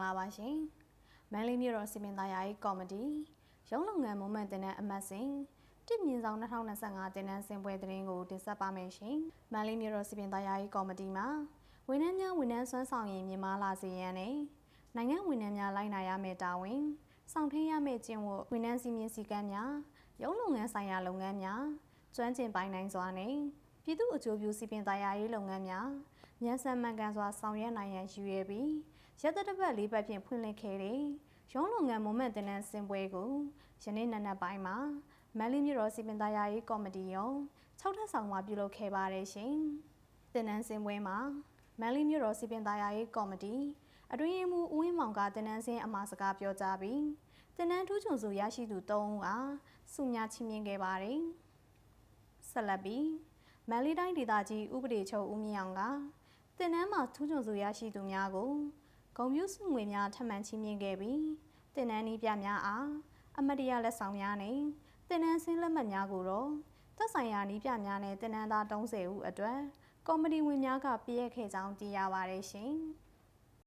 ္ဂလာပါရှင်။မန်လေးမြို့တော်စီမံသားယာရေးကော်မတီရုံးလုပ်ငန်းမွန်မှန်တင်တဲ့အမတ်စဉ်တစ်မြင့်ဆောင်2025တင်နန်းစင်ပွဲသတင်းကိုတင်ဆက်ပါမယ်ရှင်။မန်လေးမြို့တော်စီမံသားယာရေးကော်မတီမှာဝန်ထမ်းများဝန်ထမ်းစွမ်းဆောင်ရည်မြင့်မားလာစေရန်နဲ့နိုင်ငံဝန်ထမ်းများလိုက်နာရမယ့်တာဝန်ဆောင်ထင်းရမယ့်ကျင့်ဝတ်ဝန်ထမ်းစီမင်းစည်းကမ်းများရုံးလုပ်ငန်းဆိုင်ရာလုပ်ငန်းများကျွမ်းကျင်ပိုင်နိုင်စွာနဲ့ပြည်သူ့အကျိုးပြုစီပင်သားယာရေးလုပ်ငန်းများ မြန်ဆန်မှန်ကန်စွာဆောင်ရွက်နိုင်ရန်ရည်ရွယ်ပြီးရက်သက်တစ်ပတ်လေးပတ်ဖြင့်ဖွင့်လှစ်ခဲ့တဲ့ရုံးလုပ်ငန်းမွန်မတ်တင်နန်းစင်ပွဲကိုယနေ့နံနက်ပိုင်းမှာမန်လီမြို့တော်စီပင်သားယာရေးကော်မတီရုံး6ထပ်ဆောင်မှာပြုလုပ်ခဲ့ပါတယ်ရှင်။တင်နန်းစင်ပွဲမှာမန်လီမြို့တော်စီပင်သားယာရေးကော်မတီအတွင်းမှုဦးဝင်းမောင်ကတင်နန်းစင်အမှာစကားပြောကြားပြီးတင်နန်းထူးချွန်စုရရှိသူ၃ဦးအားဆုများချီးမြှင့်ခဲ့ပါတယ်။ဆက်လက်ပြီးမန်လီတိုင်းဒေသကြီးဥပဒေချုပ်ဦးမြင့်အောင်က တင်နန်းမှာထူးချွန်စုရရှိသူများကိုဂုံပြူစုငွေများထပ်မံချီးမြှင့်ခဲ့ပြီးတင်နန်းဤပြများအားအမတ်တရလက်ဆောင်များနဲ့တင်နန်းစင်းလက်မှတ်များကိုတော့သက်ဆိုင်ရာဤပြများနဲ့တင်နန်းသား30ဦးအတွက်ကော်မတီဝင်များကပြည့်ရခဲ့ကြောင်းသိရပါတယ်ရှင်။